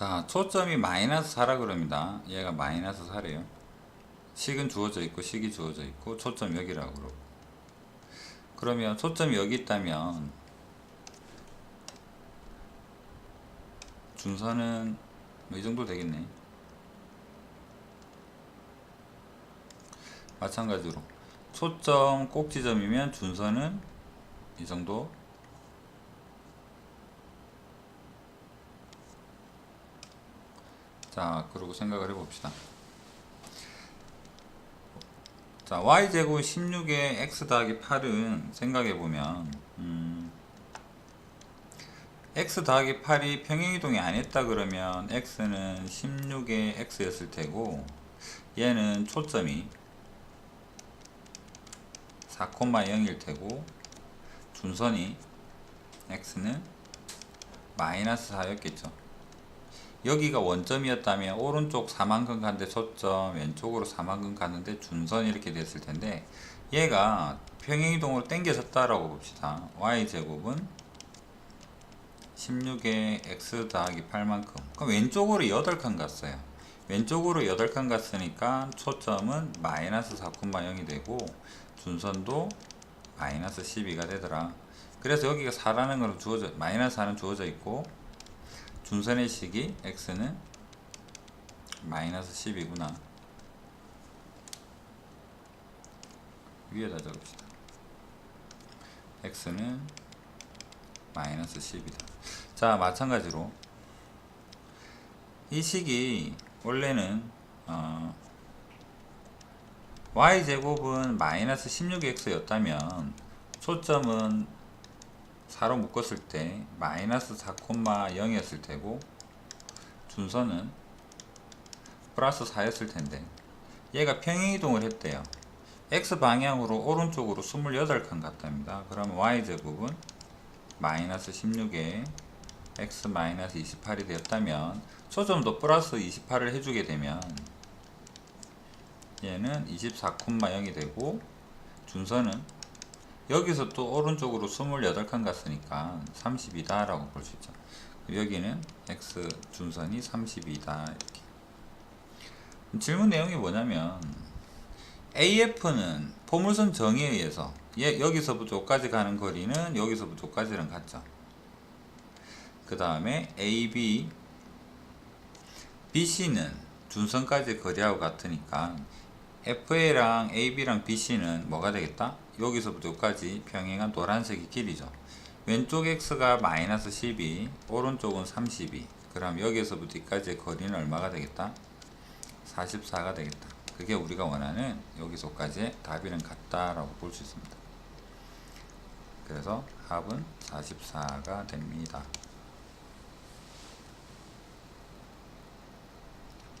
자, 초점이 마이너스 4라 그럽니다. 얘가 마이너스 4래요. 식은 주어져 있고 식이 주어져 있고 초점 여기라고 그러고. 그러면 초점이 여기 있다면 준선은 뭐 이 정도 되겠네. 마찬가지로 초점 꼭지점이면 준선은 이 정도 자, 그리고 생각을 해봅시다. 자, y제곱 16의 x 더하기 8은 생각해보면, 음, x 더하기 8이 평행이동이 안 했다 그러면 x는 16의 x였을 테고, 얘는 초점이 4,0일 테고, 준선이 x는 마이너스 4였겠죠. 여기가 원점이었다면 오른쪽 4만큼 갔는데 초점 왼쪽으로 4만큼 갔는데 준선이 이렇게 됐을 텐데 얘가 평행이동으로 당겨졌다라고 봅시다. Y제곱은 16에 x 더하기 8만큼. 그럼 왼쪽으로 8칸 갔어요. 왼쪽으로 8칸 갔으니까 초점은 마이너스 4,0이 되고 준선도 마이너스 12가 되더라. 그래서 여기가 4라는 걸 주어져 마이너스 4는 주어져 있고 준선의 식이 x는 마이너스 10이구나. 위에다 적읍시다. x는 마이너스 10이다. 자 마찬가지로 이 식이 원래는 어, y제곱은 마이너스 16x였다면 초점은 4로 묶었을 때 마이너스 4,0이었을 테고 준선은 플러스 4였을 텐데 얘가 평행이동을 했대요. X 방향으로 오른쪽으로 28칸 갔답니다. 그러면 y제곱은 마이너스 16에 x 마이너스 28이 되었다면 초점도 플러스 28을 해주게 되면 얘는 24,0이 되고 준선은 여기서 또 오른쪽으로 28칸 갔으니까 30이다 라고 볼 수 있죠. 여기는 x 준선이 30이다 이렇게. 질문 내용이 뭐냐면 AF는 포물선 정의에 의해서 얘, 여기서부터 여기까지 가는 거리는 여기서부터 여기까지랑 같죠. 그 다음에 AB BC는 준선까지 거리하고 같으니까 FA랑 AB랑 BC는 뭐가 되겠다? 여기서부터 여기까지 평행한 노란색이 길이죠. 왼쪽 x가 마이너스 12, 오른쪽은 32. 그럼 여기서부터 여기까지의 거리는 얼마가 되겠다? 44가 되겠다. 그게 우리가 원하는 여기서까지의 답이랑 같다라고 볼 수 있습니다. 그래서 합은 44가 됩니다.